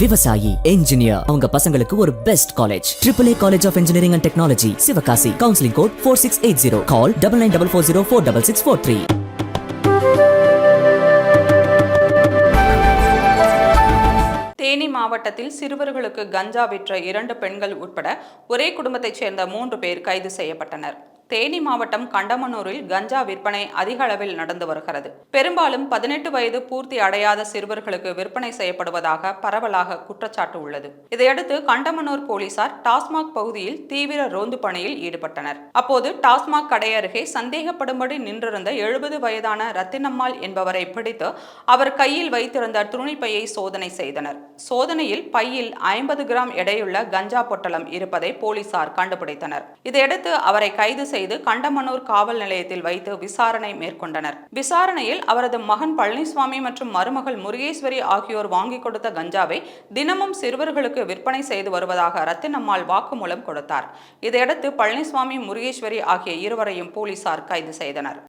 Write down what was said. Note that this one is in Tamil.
விவசாயி என்ஜினியர் அவங்க பசங்களுக்கு ஒரு best college triple A college of engineering and technology Sivakasi counselling code four six eight zero call double nine double four zero four double six four three Theni மாவட்டத்தில் சிறுவர்களுக்கு கஞ்சா விற்ற இரண்டு பெண்கள் உட்பட ஒரே குடும்பத்தைச் சேர்ந்த மூன்று பேர் கைது செய்யப்பட்டனர். தேனி மாவட்டம் கண்டமனூரில் கஞ்சா விற்பனை அதிக அளவில் நடந்து வருகிறது. பெரும்பாலும் பதினெட்டு வயது பூர்த்தி அடையாத சிறுவர்களுக்கு விற்பனை செய்யப்படுவதாக பரவலாக குற்றச்சாட்டு உள்ளது. இதையடுத்து கண்டமனூர் போலீசார் டாஸ்மாக் பகுதியில் தீவிர ரோந்து பணியில் ஈடுபட்டனர். அப்போது டாஸ்மாக் கடை அருகே சந்தேகப்படும்படி நின்றிருந்த எழுபது வயதான ரத்தினம்மாள் என்பவரை பிடித்து அவர் கையில் வைத்திருந்த துணிப்பையை சோதனை செய்தனர். சோதனையில் பையில் ஐம்பது கிராம் எடையுள்ள கஞ்சா பொட்டலம் இருப்பதை போலீசார் கண்டுபிடித்தனர். இதையடுத்து அவரை கைது செய்ய செய்து கண்டமனூர் காவல் நிலையத்தில் வைத்து விசாரணை மேற்கொண்டனர். விசாரணையில் அவரது மகன் பழனிசுவாமி மற்றும் மருமகள் முருகேஸ்வரி ஆகியோர் வாங்கிக் கொடுத்த கஞ்சாவை தினமும் சிறுவர்களுக்கு விற்பனை செய்து வருவதாக ரத்தினம்மாள் வாக்குமூலம் கொடுத்தார். இதையடுத்து பழனிசுவாமி முருகேஸ்வரி ஆகிய இருவரையும் போலீசார் கைது செய்தனர்.